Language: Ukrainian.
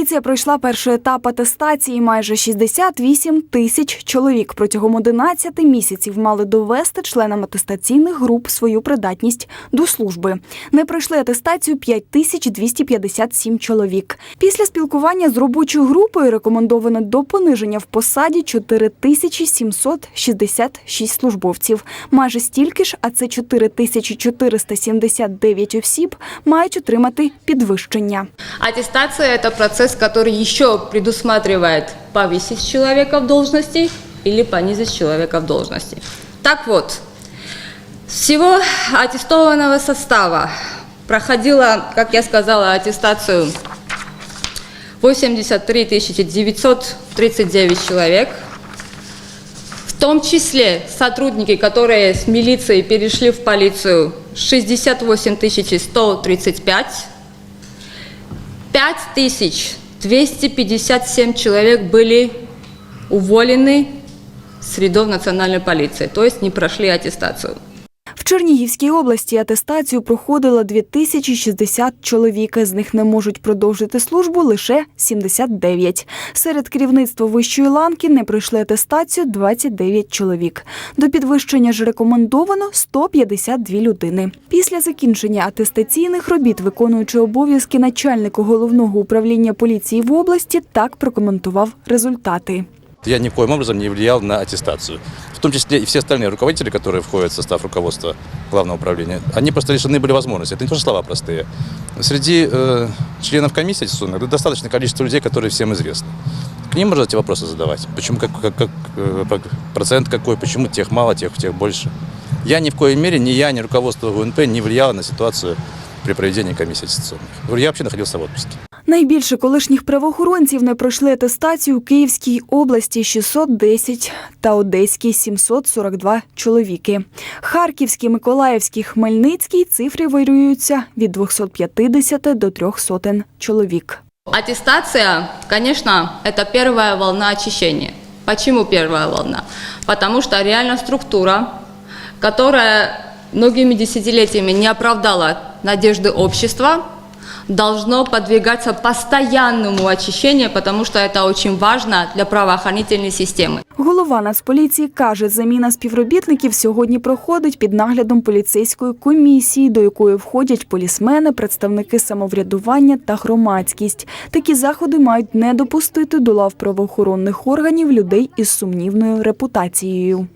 Поліція пройшла перший етап атестації. Майже 68 тисяч чоловік протягом 11 місяців мали довести членам атестаційних груп свою придатність до служби. Не пройшли атестацію 5257 чоловік. Після спілкування з робочою групою рекомендовано до пониження в посаді 4766 службовців. Майже стільки ж, а це 4479 осіб, мають отримати підвищення. Аттестация – это процесс, который еще предусматривает повысить человека в должности или понизить человека в должности. Так вот, всего аттестованного состава проходило, как я сказала, аттестацию 83 939 человек, в том числе сотрудники, которые с милиции перешли в полицию, 68 135, 5257 человек были уволены с рядов национальной полиции, то есть не прошли аттестацию. Чернігівській області атестацію проходило 2060 чоловік. З них не можуть продовжити службу лише 79. Серед керівництва вищої ланки не пройшли атестацію 29 чоловік. До підвищення ж рекомендовано 152 людини. Після закінчення атестаційних робіт, виконуючи обов'язки начальника головного управління поліції в області, так прокоментував результати. Я никоим образом не влиял на аттестацию. В том числе и все остальные руководители, которые входят в состав руководства главного управления, они просто лишены были возможности. Это не то, что слова простые. Среди э, членов комиссии аттестационных достаточное количество людей, которые всем известны. К ним можно эти вопросы задавать. Почему как, как, э, как- процент какой, почему тех мало, тех, тех больше. Я ни в коей мере, ни я, ни руководство ГУНП не влияло на ситуацию при проведении комиссии аттестационных. Я вообще находился в отпуске. Найбільше колишніх правоохоронців не пройшли атестацію у Київській області 610 та Одеській 742 чоловіки. Харківській, Миколаївській, Хмельницькій цифри варіюються від 250 до 300 чоловік. Аттестация, конечно, это первая волна очищения. Почему первая волна? Потому что реально структура, которая многими десятилетиями не оправдала надежды общества, должно подвигаться постоянному очищению, потому что это очень важно для правоохранительной системы. Голова Нацполіції каже, заміна співробітників сьогодні проходить під наглядом поліцейської комісії, до якої входять полісмени, представники самоврядування та громадськість. Такі заходи мають не допустити до лав правоохоронних органів людей із сумнівною репутацією.